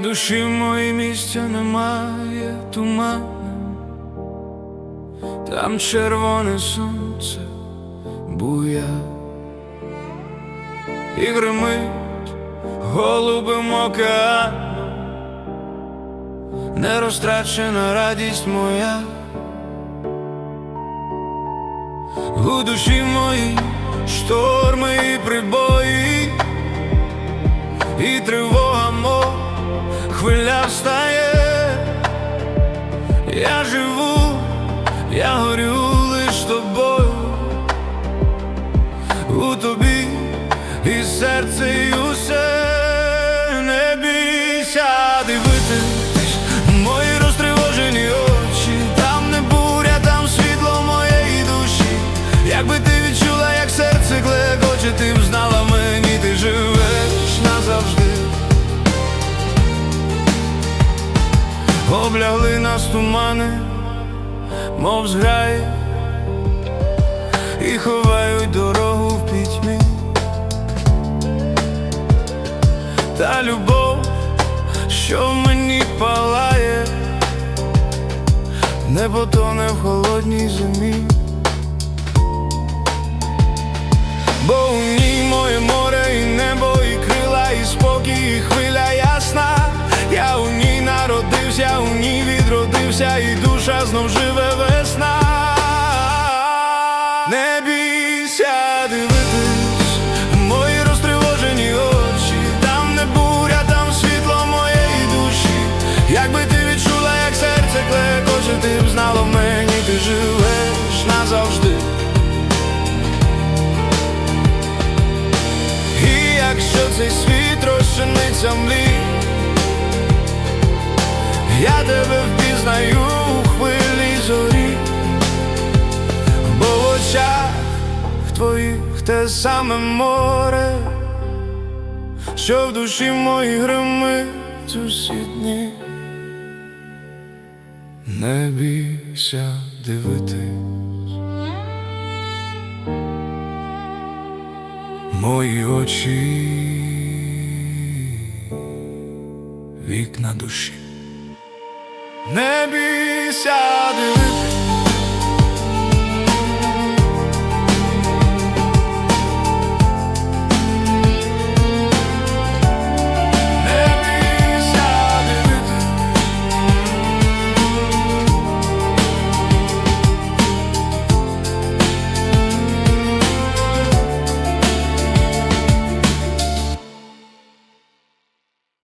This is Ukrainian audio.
душі моїй місця немає туману, там червоне сонце буя. І гримить океаном, не розтрачена радість моя. У душі моїй шторми і прибої, і тривога я горю лиш тобою, у тобі і серце, і усе. Не бійся дивитись. Мої розтривожені очі, там не буря, там світло моєї душі. Якби ти відчула, як серце клекоче, ти б знала мені, ти живеш назавжди. Облягли нас тумани, мов зграї, і ховають дорогу в пітьмі. Та любов, що в мені палає, не потоне в холодній зимі. Бо у ній моє море і небо, і крила, і спокій, і хвиля ясна. Я у ній народився, у ній відродився, і цей світ розчиниться в млі, я тебе впізнаю у хвилі зорі, бо в очах твоїх те саме море, що в душі моїй гримить усі дні. Не бійся дивитись. Мої очі, вікна душі. Не бійся дивитись